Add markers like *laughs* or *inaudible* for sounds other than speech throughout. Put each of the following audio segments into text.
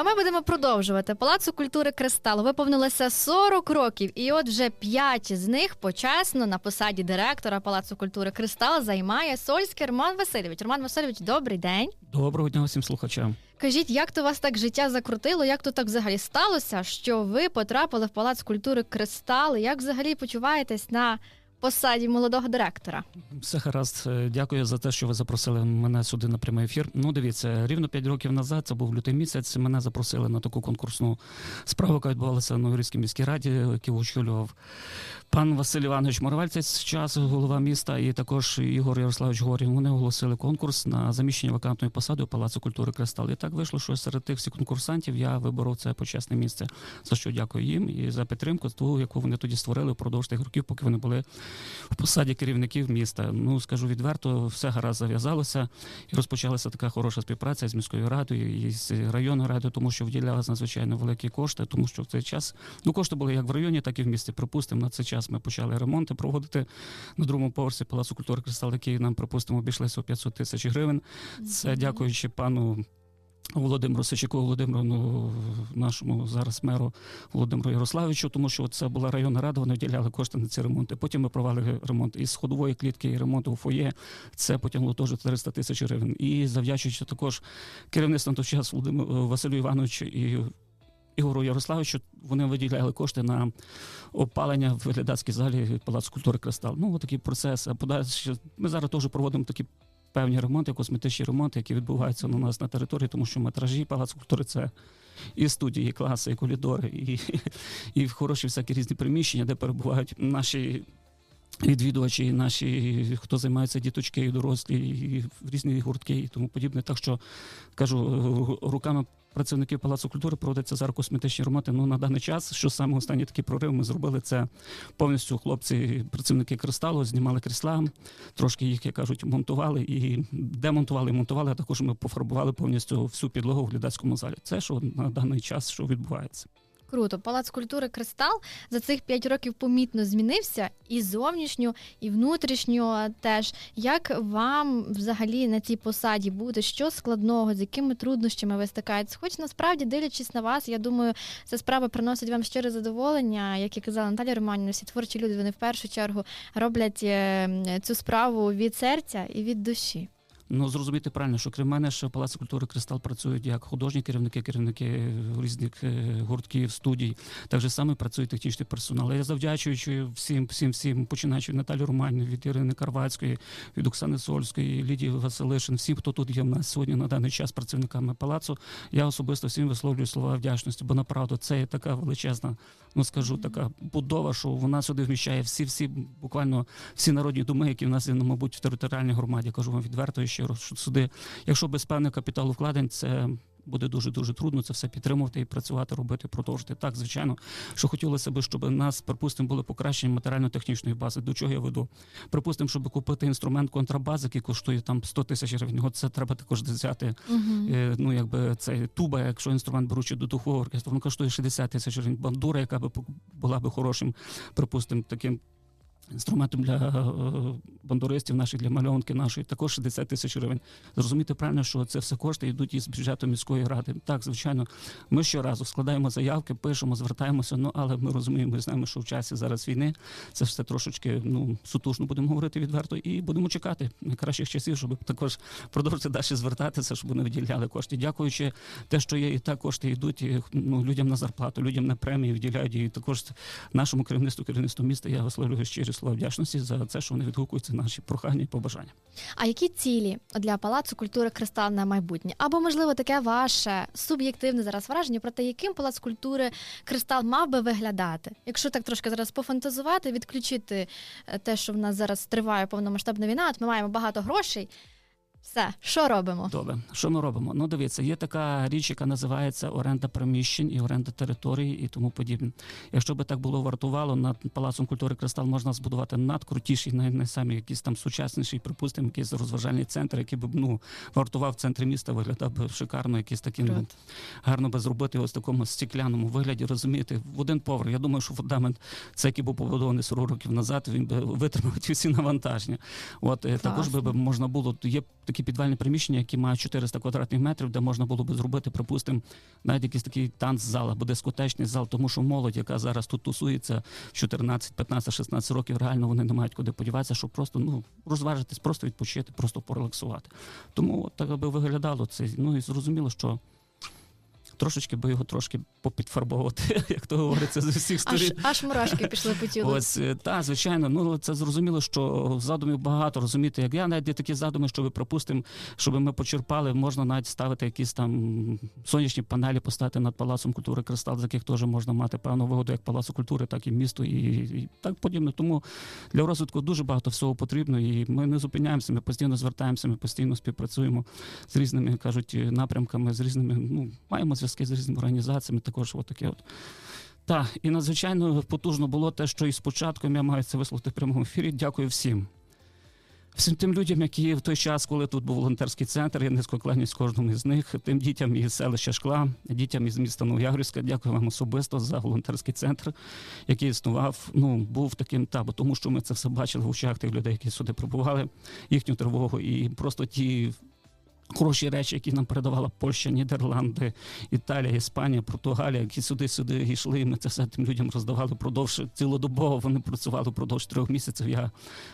а ми будемо продовжувати. Палацу культури Кристал виповнилося 40 років, і от вже 5 з них почесно на посаді директора Палацу культури Кристал займає Сольський Роман Васильович. Роман Васильович, добрий день. Доброго дня всім слухачам. Кажіть, як то вас так життя закрутило? Як то так взагалі сталося, що ви потрапили в Палац культури Кристал? Як взагалі почуваєтесь на посаді молодого директора? Все гаразд. Е, Дякую за те, що ви запросили мене сюди на прямий ефір. Ну, дивіться, рівно 5 років назад, це був лютий місяць. Мене запросили на таку конкурсну справу, яка відбувалася на Новорізькій міській раді, яку очолював пан Василь Іванович Моравель, цей час голова міста, і також Ігор Ярославович Горін. Вони оголосили конкурс на заміщення вакантної посади у Палацу культури Кристал. І так вийшло, що серед тих всіх конкурсантів я виборов це почесне місце. За що дякую їм і за підтримку, ту, яку вони тоді створили впродовж тих років, поки вони були в посаді керівників міста. Ну скажу відверто, все гаразд зав'язалося і розпочалася така хороша співпраця з міською радою і з районною радою, тому що виділялися надзвичайно великі кошти, тому що в цей час ну кошти були як в районі, так і в місті. Припустимо, на цей час ми почали ремонти проводити на другому поверсі Палацу культури Кристал, який нам припустимо обійшлися у 500 тисяч гривень. Це дякуючи пану. Володимиру Сичаку, Володимиру, ну, нашому зараз меру Володимиру Ярославичу, тому що це була районна рада, вони виділяли кошти на ці ремонти. Потім ми провели ремонт із ходової клітки і ремонту у фоє. Це потягло теж 300 тисяч гривень. І завдячуючи також керівництвом того час Володимиру Василю Івановичу і Ігору Ярославовичу, вони виділяли кошти на опалення в глядацькій залі Палацу культури Кристал. Ну, такий процес. А подальше ми зараз теж проводимо такі певні ремонти, косметичні ремонти, які відбуваються у нас на території, тому що метражі Палацу культури це і студії, і класи, і коридори, і, *laughs* і хороші всякі різні приміщення, де перебувають наші. Відвідувачі, наші, хто займається діточки, і дорослі, і різні гуртки і тому подібне. Так що кажу, руками працівників Палацу культури проводиться зараз косметичні роботи. Ну на даний час, що саме останній такий прорив, ми зробили це повністю. Хлопці, працівники кристалу, знімали крісла, трошки їх, як кажуть, монтували і демонтували, монтували. А також ми пофарбували повністю всю підлогу в глядацькому залі. Це що на даний час, що відбувається. Круто, палац культури Кристал за цих 5 років помітно змінився і зовнішньо, і внутрішньо теж. Як вам взагалі на цій посаді бути? Що складного, з якими труднощами ви стикаєтесь? Хоч насправді, дивлячись на вас, я думаю, ця справа приносить вам щире задоволення. Як і казала Наталя Романівна, всі творчі люди вони в першу чергу роблять е, цю справу від серця і від душі. Ну зрозуміти правильно, що крім мене ще в Палаці культури Кристал працюють як художні керівники, керівники різних гуртків, студій. Так же саме працює технічний персонал. Я завдячуючи всім, всім, всім, починаючи від Наталі Романівни, від Ірини Карвацької, від Оксани Сольської, Лідії Василишин, всім, хто тут є в нас сьогодні на даний час працівниками палацу. Я особисто всім висловлюю слова вдячності, бо направду це є така величезна, ну скажу, така будова, що вона сюди вміщає всі, всі буквально всі народні думи, які в нас є, ну, мабуть, в територіальній громаді. Кажу вам відверто ще щиро, що сюди, якщо без певних капіталу вкладень, це буде дуже дуже трудно це все підтримувати і працювати, робити, продовжити. Так, звичайно, що хотілося б, щоб нас, припустимо, були покращення матеріально-технічної бази. До чого я веду? Припустимо, щоб купити інструмент контрабази, який коштує там 100 тисяч гривень. Це треба також взяти. Uh-huh. Ну якби це туба, якщо інструмент беручи до духового оркестру, воно коштує 60 тисяч гривень. Бандура, яка би була би хорошим, припустимо, таким інструментом для е, бандуристів наших, для мальонки нашої, також 60 тисяч гривень. Зрозуміти правильно, що це все кошти йдуть із бюджету міської ради. Так, звичайно, ми щоразу складаємо заявки, пишемо, звертаємося. Ну але ми розуміємо, ми знаємо, що в часі зараз війни це все трошечки ну сутужно будемо говорити відверто, і будемо чекати найкращих часів, щоб також продовжити далі звертатися, щоб вони виділяли кошти. Дякуючи те, що є, і так кошти йдуть ну, людям на зарплату, людям на премії виділяють. І також нашому керівництву керівництву міста я висловлюю щирі слова вдячності за це, що вони відгукуються наші прохання і побажання. А які цілі для палацу культури Кристал на майбутнє? Або можливо таке ваше суб'єктивне зараз враження про те, яким палац культури Кристал мав би виглядати? Якщо так трошки зараз пофантазувати, відключити е, те, що в нас зараз триває повномасштабна війна, от ми маємо багато грошей. Все, що робимо? Добре, що ми робимо? Ну, дивіться, є така річ, яка називається оренда приміщень і оренда території і тому подібне. Якщо би так було вартувало, над палацом культури Кристал можна збудувати надкрутіший, не, не самі якісь там сучасніший, припустимо, якийсь розважальний центр, який би ну вартував в центрі міста, виглядав би шикарно, якийсь такий ну, гарно би зробити ось такому стекляному вигляді. Розумієте, в один поверх. Я думаю, що фундамент, це який був побудований 40 років назад, він би витримав всі навантаження. От Класно. також би можна було є такі підвальні приміщення, які мають 400 квадратних метрів, де можна було би зробити, припустимо, навіть якийсь такий танцзал або дискотечний зал, тому що молодь, яка зараз тут тусується в 14, 15, 16 років, реально вони не мають куди подіватися, щоб просто ну розважитись, просто відпочити, просто порелаксувати. Тому от так би виглядало це. Ну і зрозуміло, що. Трошечки би його трошки попідфарбовувати, *laughs* як то говориться з усіх сторін. Аж, аж мурашки пішли по тілу. Ось е, та звичайно, ну це зрозуміло, що задумів багато розумієте, як я навіть є такі задуми, щоб припустимо, щоб ми почерпали, можна навіть ставити якісь там сонячні панелі, поставити над палацом культури кристал, з яких теж можна мати певну вигоду як палацу культури, так і місто, і, і так подібне. Тому для розвитку дуже багато всього потрібно, і ми не зупиняємося. Ми постійно звертаємося, ми постійно співпрацюємо з різними кажуть напрямками, з різними. Ну маємо зв'язки з різними організаціями. Також от таке от. Так, і надзвичайно потужно було те, що і спочатку я маю це висловити в прямому ефірі. Дякую всім. Всім тим людям, які в той час, коли тут був волонтерський центр, я низько кланяюсь кожному із них, тим дітям із селища Шкла, дітям із міста Новоягрівська, дякую вам особисто за волонтерський центр, який існував. Ну, був таким табо, тому що ми це все бачили в очах тих людей, які сюди прибували, їхню тривогу, і просто ті хороші речі, які нам передавала Польща, Нідерланди, Італія, Іспанія, Португалія, які сюди-сюди йшли. Ми це все тим людям роздавали продовж цілодобово. Вони працювали впродовж трьох місяців. Я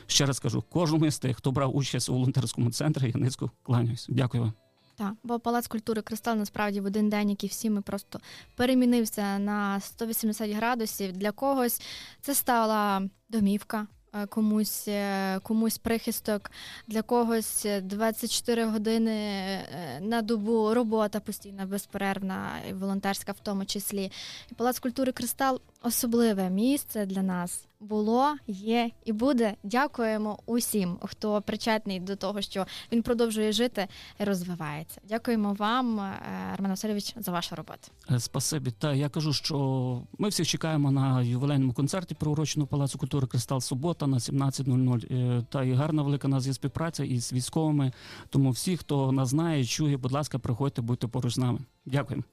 ще раз кажу, кожному із тих, хто брав участь у волонтерському центрі, я низько кланяюсь. Дякую вам. Так, бо палац культури Кристал насправді в один день, як і всі ми просто перемінився на 180 градусів. Для когось це стала домівка. Е, Комусь е, комусь прихисток, для когось 24 години е, на добу робота постійна, безперервна, волонтерська в тому числі. І Палац культури Кристал особливе місце для нас було, є і буде. Дякуємо усім, хто причетний до того, що він продовжує жити і розвивається. Дякуємо вам, е, Роман Васильович, за вашу роботу. Е, Спасибі. Та я кажу, що ми всіх чекаємо на ювілейному концерті приуроченого Палацу культури Кристал Субота на 17.00. Е, Та і гарна велика нас є співпраця із військовими. Тому всі, хто нас знає, чує, будь ласка, приходьте, будьте поруч з нами. Дякуємо.